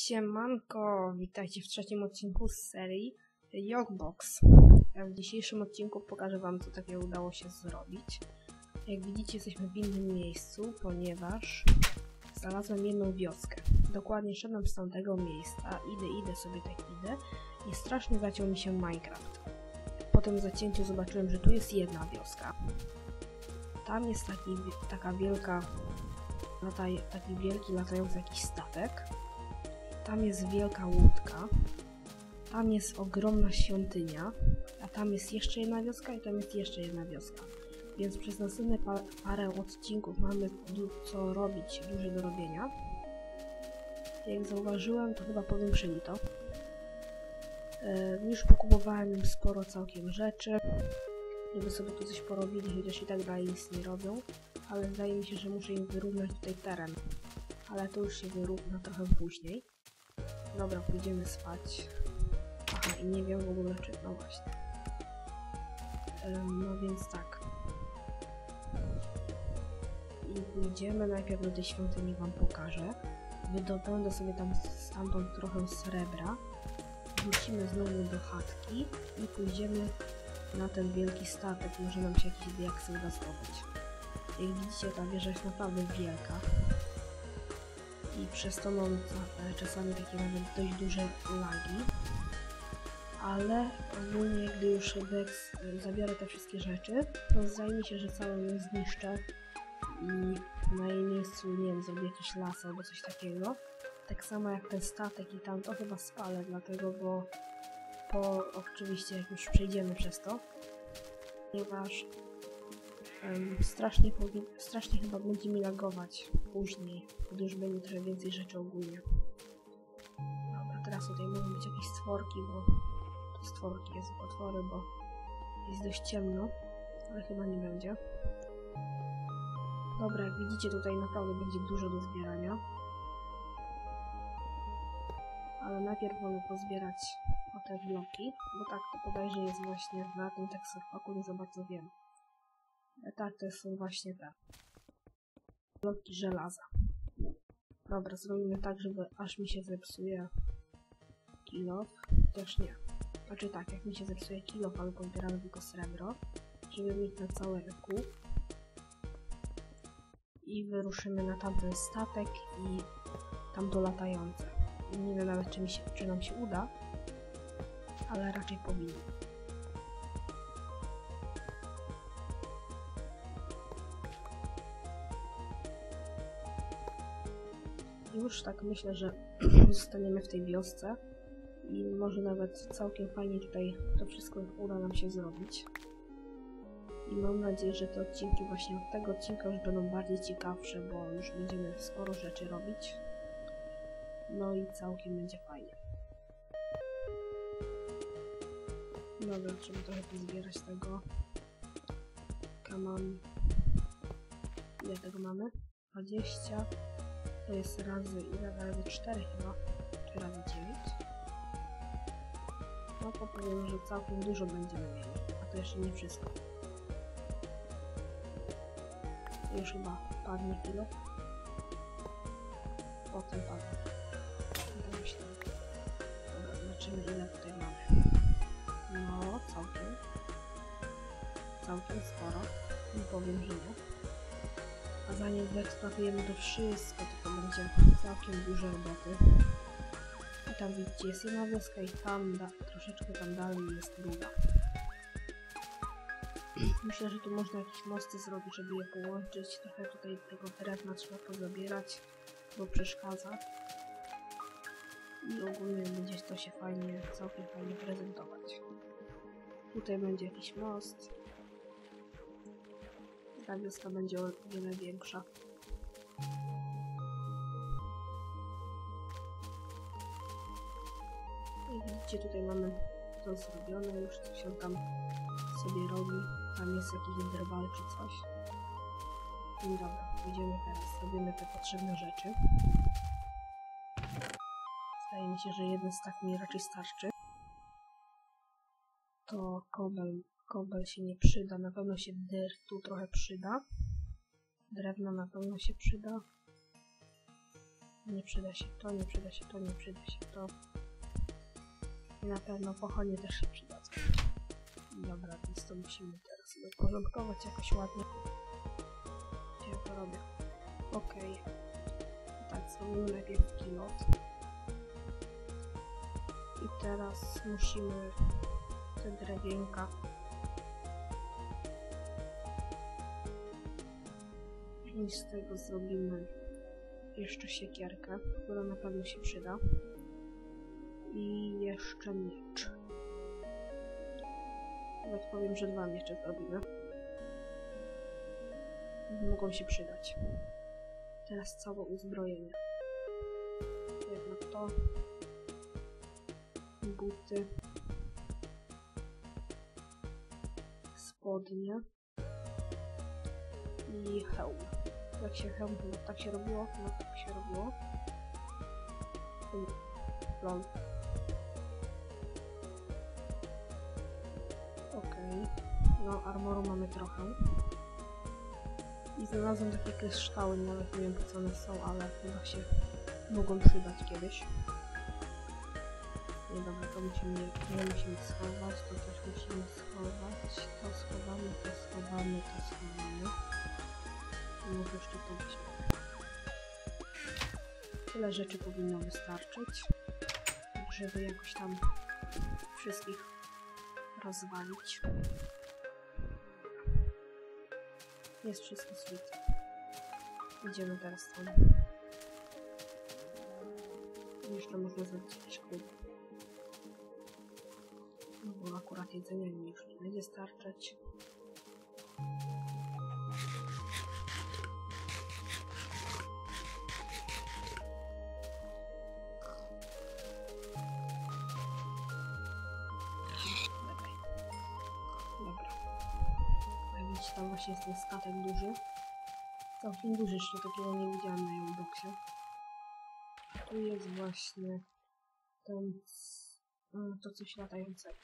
Siemanko, witajcie w trzecim odcinku z serii Jogbox. W dzisiejszym odcinku pokażę wam, co takiego udało się zrobić. Jak widzicie, jesteśmy w innym miejscu, ponieważ znalazłem jedną wioskę. Dokładnie szedłem z tamtego miejsca, idę, idę sobie tak idę i strasznie zaciął mi się Minecraft. Po tym zacięciu zobaczyłem, że tu jest jedna wioska. Tam jest taki, taka wielka, lataj, taki wielki latający jakiś statek. Tam jest wielka łódka. Tam jest ogromna świątynia. A tam jest jeszcze jedna wioska i tam jest jeszcze jedna wioska. Więc przez następne pa parę odcinków mamy co robić, dużo do robienia. Jak zauważyłem, to chyba powiększyli to. Yy, już pokupowałem im sporo całkiem rzeczy, żeby sobie tu coś porobili, chociaż i tak dalej nic nie robią. Ale wydaje mi się, że muszę im wyrównać tutaj teren. Ale to już się wyrówna trochę później. Dobra, pójdziemy spać. Aha, i nie wiem w ogóle czy... No właśnie. No więc tak. I pójdziemy najpierw do tej świątyni, wam pokażę. Wydobędę sobie tam stamtąd trochę srebra. Wrócimy znowu do chatki i pójdziemy na ten wielki statek. Może nam się jakiś diaksy uda zdobyć. Jak widzicie, ta wieża jest naprawdę wielka i przez to mam czasami takie nawet dość duże lagi. Ale ogólnie, gdy już Dex zabiorę te wszystkie rzeczy, to zdaje mi się, że całą ją zniszczę i na jej miejscu, nie wiem, zrobię las albo coś takiego. Tak samo jak ten statek i tam, to chyba spalę, dlatego, bo po, oczywiście jak już przejdziemy przez to, ponieważ um, strasznie, strasznie chyba będzie mi lagować później, gdy już będzie trochę więcej rzeczy ogólnie. Dobra, teraz tutaj mogą być jakieś stworki, bo to stworki, jest potwory, bo jest dość ciemno, ale chyba nie będzie. Dobra, jak widzicie tutaj naprawdę będzie dużo do zbierania. Ale najpierw mamy pozbierać o te bloki, bo tak to bodajże jest właśnie na tym tekstopaku, nie za bardzo wiem. Tak, to są właśnie te bloki żelaza. Dobra, zrobimy tak, żeby aż mi się zepsuje kilo. Też nie. Znaczy tak, jak mi się zepsuje kilo, ale pobieramy tylko srebro, żeby mieć na całe EQ. I wyruszymy na tamten statek i tam do latające. Nie wiem nawet, czy, mi się, czy nam się uda, ale raczej powinno. Już tak myślę, że zostaniemy w tej wiosce i może nawet całkiem fajnie tutaj to wszystko uda nam się zrobić. I mam nadzieję, że te odcinki właśnie od tego odcinka już będą bardziej ciekawsze, bo już będziemy sporo rzeczy robić. No i całkiem będzie fajnie. Dobra, trzeba trochę pozbierać tego. Kaman. Ile tego mamy? 20 to jest razy ile? Razy 4 chyba, czy razy 9. No to powiem, że całkiem dużo będziemy mieli, a to jeszcze nie wszystko. Już chyba padnie kilo. Potem padnie. Tak. Dobra, zobaczymy ile tutaj mamy. No, całkiem. Całkiem sporo. Nie powiem, że nie. A zanim wyeksploatujemy to wszystko, to będzie całkiem dużo roboty. I tam widzicie, jest jedna wioska i tam, da, troszeczkę tam dalej jest druga. Myślę, że tu można jakieś mosty zrobić, żeby je połączyć. Trochę tutaj tego drewna trzeba pozabierać, bo przeszkadza. I ogólnie będzie to się fajnie, całkiem fajnie prezentować. Tutaj będzie jakiś most ta wioska będzie o wiele większa. Widzicie, tutaj mamy to zrobione, już coś się tam sobie robi. Tam jest jakiś drwal czy coś. No dobra, idziemy teraz, robimy te potrzebne rzeczy. Zdaje mi się, że jeden stack mi raczej starczy. To kobel Kobel się nie przyda, na pewno się tu trochę przyda. Drewno na pewno się przyda. Nie przyda się to, nie przyda się to, nie przyda się to. I na pewno pochodnie też się przydadzą. Dobra, więc to musimy teraz uporządkować jakoś ładnie. Gdzie ja to robię? Okej. Tak, zrobimy najpierw pilot. I teraz musimy te drewienka i z tego zrobimy jeszcze siekierkę, która na pewno się przyda. I jeszcze miecz. Nawet powiem, że dwa miecze zrobimy. Mogą się przydać. Teraz całe uzbrojenie. Jednak to. Buty. Spodnie. I hełm. Jak się hełm, no, tak się robiło? No tak się robiło. Lol. No, armoru mamy trochę. I znalazłem takie kryształy, nawet nie wiem po co one są, ale chyba się mogą przydać kiedyś. Nie dobra, to musimy, nie musimy schować, to też musimy schować, to schowamy, to schowamy, to schowamy. I może jeszcze to weźmiemy. Tyle rzeczy powinno wystarczyć, żeby jakoś tam wszystkich rozwalić. Jest wszystko sweet. Idziemy teraz tam. Jeszcze można zrobić jakiś klub. No bo akurat jedzenia mi już nie będzie starczyć. Tam właśnie jest ten statek duży. Całkiem duży, jeszcze takiego nie widziałem na Jumboxie. Tu jest właśnie ten, mm, to coś latającego.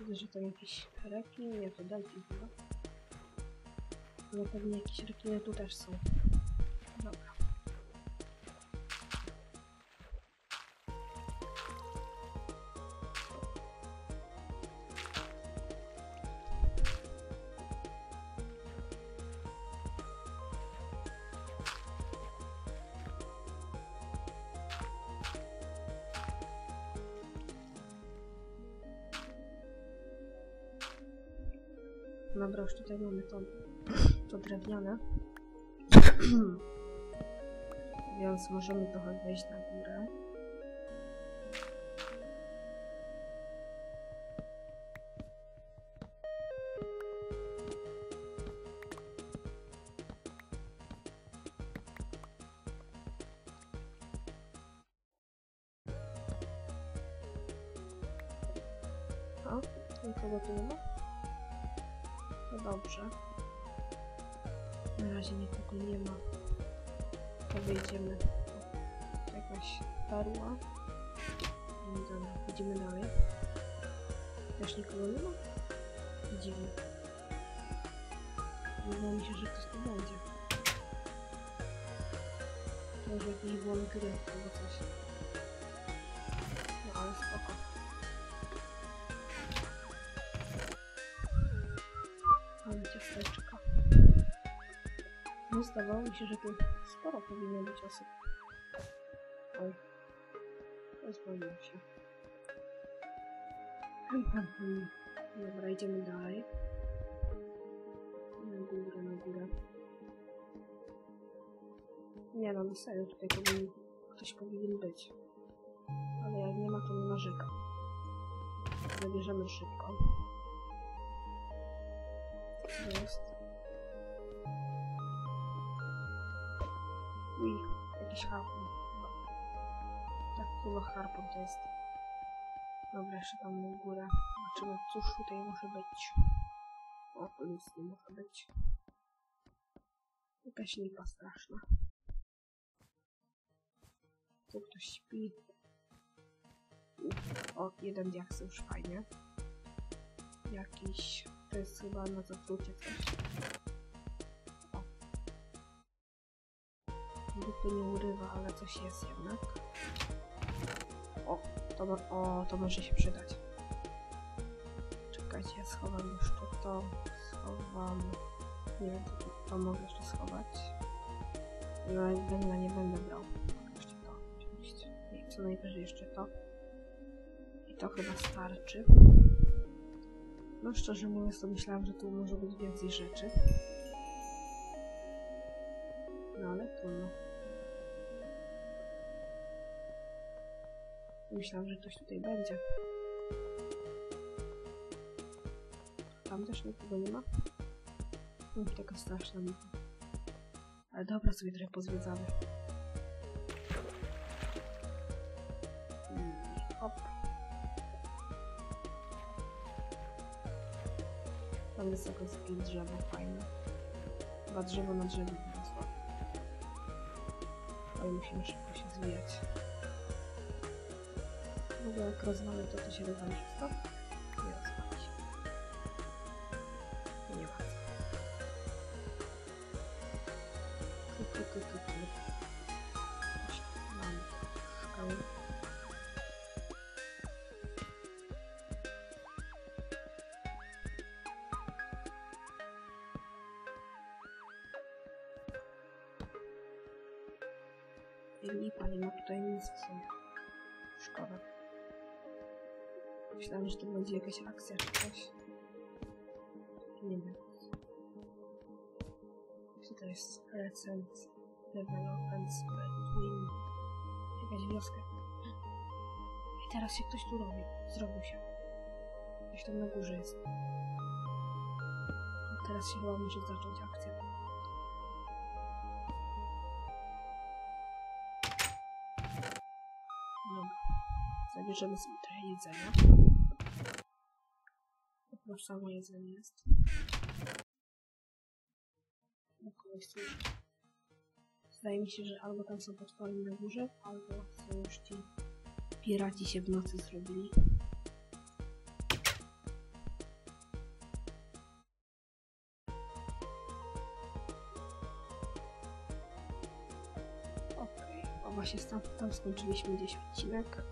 Widzę, że to jakiś rekin, nie to delfin chyba. Ale pewnie jakieś rekiny tu też są. Dobra, już tutaj mamy to, to drewniane. Więc możemy trochę wejść na górę. Nikogo tu nie ma? No dobrze. Na razie nikogo nie ma. To Jakaś perła. No Dobra, idziemy dalej. Też nikogo nie ma? Idziemy. Wydaje mi się, że ktoś tu będzie. Może jakiś błąd gry albo coś. Zdawało mi się, że tu sporo powinno być osób. Oj. Rozwaliło się. Dobra, idziemy dalej. Na górę, na górę. Nie no, no serio, tutaj powinien, ktoś powinien być. Ale jak nie ma, to nie narzeka. Zabierzemy szybko. Jest? Uj, jakiś harpun. No. Tak, chyba harpun to jest. Dobra, jeszcze tam na górę. Zobaczymy, cóż tutaj może być. O, tu nic nie może być. Jakaś lipa straszna. Tu ktoś śpi. O, jeden diaks już fajnie. Jakiś... To jest chyba na zatrucie coś. To nie urywa, ale coś jest jednak. O, to, o, to może się przydać. Czekajcie, ja schowam jeszcze to. Schowam. Nie wiem, to, to mogę jeszcze schować. No, węgla nie będę brał. Jeszcze to, oczywiście. I co najwyżej jeszcze to. I to chyba starczy. No szczerze mówiąc, to myślałam, że tu może być więcej rzeczy. No ale trudno. Myślałam, że ktoś tutaj będzie. Tam też nikogo nie ma? No, taka straszna mi. Ale dobra, sobie trochę pozwiedzamy. I hop. Tam wysoko jest jakieś drzewo fajne. Chyba drzewo na drzewie wyrosło. Ale musimy szybko się zwijać. Jak rozwalę to, to się rozwali wszystko? Nie rozwali się. Nie ma co. Tu, tu, tu, tu, tu. Właśnie, Mamy szkołę. I lipa, nie ma tutaj nic w sumie. Myślałam, że to będzie jakaś akcja czy coś. Nie wiem. Co to jest? Recent. Development Spread Win. Jakaś wioska. I teraz się ktoś tu robi. Zrobił się. Ktoś tam na górze jest. A teraz się chyba może zacząć akcja. Dobra. Zabierzemy sobie jedzenia. To samo jedzenie jest. Zdaje mi się, że albo tam są potwory na górze, albo są już ci piraci się w nocy zrobili. Właśnie tam, tam skończyliśmy gdzieś odcinek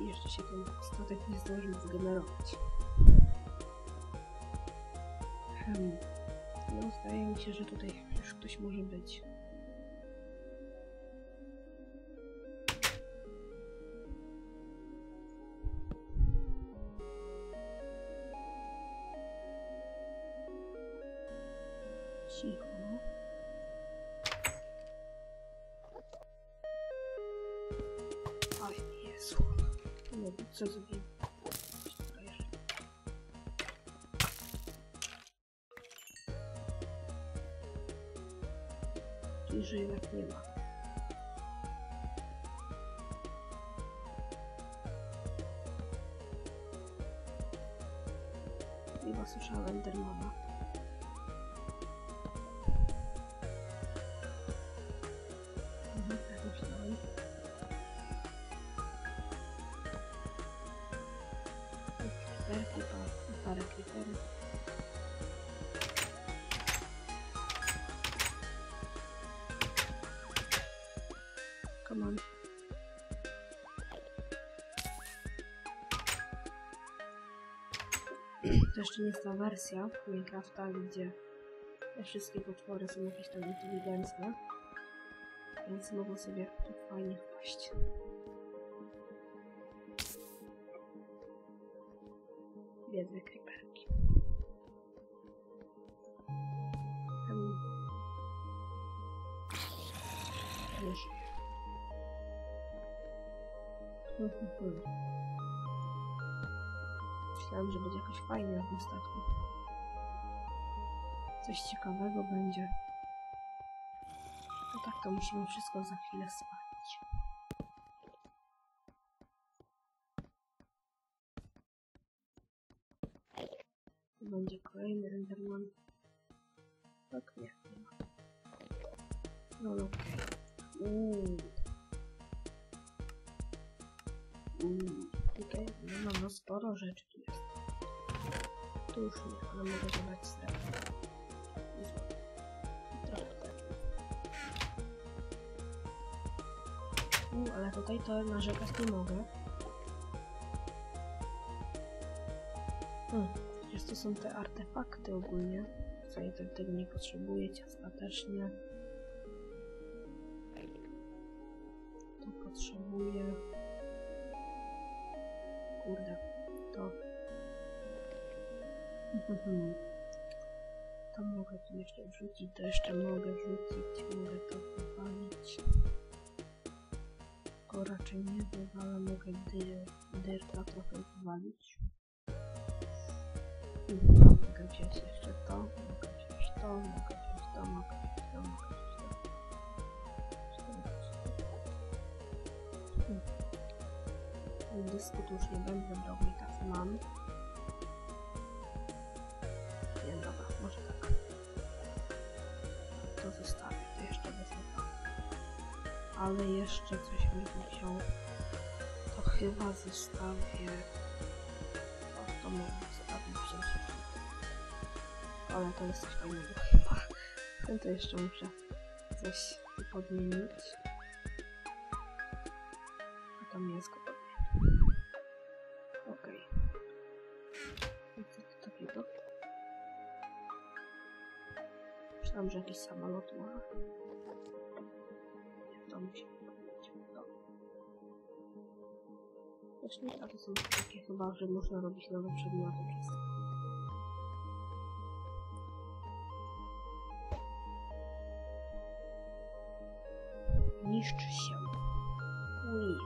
i jeszcze się ten statek nie zdążył zgenerować. Hmm. No, zdaje mi się, że tutaj już ktoś może być. Cicho. Oj, Jezu. Wiem, co jeszcze. Czyli, że jednak nie ma. Chyba słyszałem Endermana. Come on. To jeszcze nie jest ta wersja Minecrafta, gdzie te wszystkie potwory są jakieś tam inteligentne. Więc mogą sobie tu fajnie wpaść. Biedne creeperki. Mhm. Myślałem, że będzie jakoś fajnie na tym statku. Coś ciekawego będzie. No tak, to musimy wszystko za chwilę spalić. Będzie kolejny Enderman. Tak, nie. No, no, okej. Uuu. Uuu. Tutaj, no, no, sporo rzeczy tu jest. Tu już nie, ale mogę zobaczyć strefę. Trochę tak. U, ale tutaj to narzekać nie mogę. Hmm, przecież to są te artefakty ogólnie. Tutaj te- tego nie potrzebuję, ciasta Mhm. To mogę tu jeszcze wrzucić, to jeszcze mogę wrzucić, mogę to wywalić. Tylko raczej nie wywalę, mogę dy, trochę wywalić. Mhm, Mogę wziąć jeszcze to, mogę wziąć to, mogę wziąć to, mogę wziąć to, mogę wziąć to. Hmm. Dysku tu już nie będę brał, i tak mam. To zostawię, to jeszcze wezmę. Ale jeszcze coś tu wziął. To chyba zostawię... O, to mogę zostawić. Ale to jest coś fajnego chyba. No to jeszcze muszę coś podmienić. Że jakiś samolot ma. To musi być. Właśnie, a to są takie chyba, że można robić nowe przedmioty przez to. Niszczy się. Ui.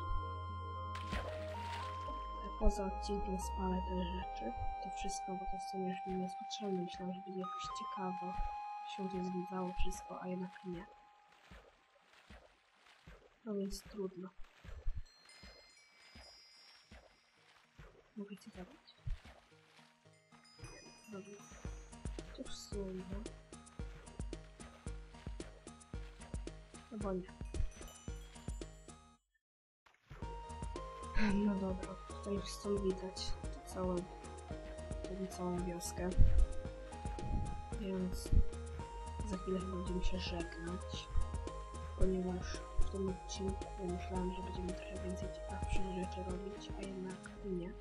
Poza odcinkiem spalę te rzeczy. To wszystko, bo to w sumie już mi nie jest potrzebne. Myślałam, że będzie jakoś ciekawo się zwiedzało wszystko, a jednak nie. No więc trudno. Mogę cię zabrać? Dobra. To w sumie. No nie. No dobra, tutaj już stąd widać to tę całą wioskę. Więc za chwilę będziemy się żegnać, ponieważ w tym odcinku myślałam, że będziemy trochę więcej ciekawszych rzeczy robić, a jednak nie.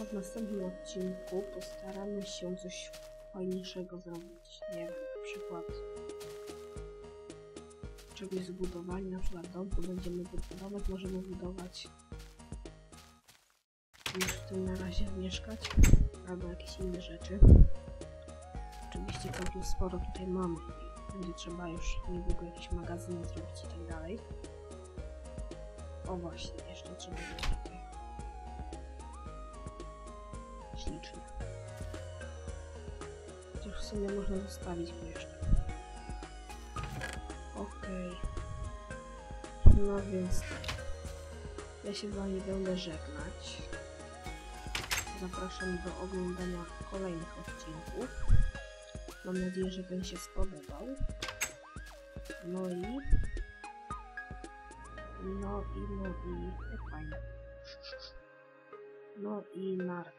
A w następnym odcinku postaramy się coś fajniejszego zrobić. Nie wiem, na przykład czegoś zbudować, na przykład dom, tu będziemy budować, możemy budować już w tym na razie mieszkać, albo jakieś inne rzeczy. Oczywiście całkiem sporo tutaj mamy będzie trzeba już niedługo jakieś magazyny zrobić i tak dalej. O właśnie, jeszcze trzeba będzie tutaj ślicznie. Chociaż w sumie można zostawić go Okej. No więc tak. Ja się z wami będę żegnać. Zapraszam do oglądania kolejnych odcinków. Mam nadzieję, że ten się spodobał. No i... No i, no i... Fajnie. No i narka.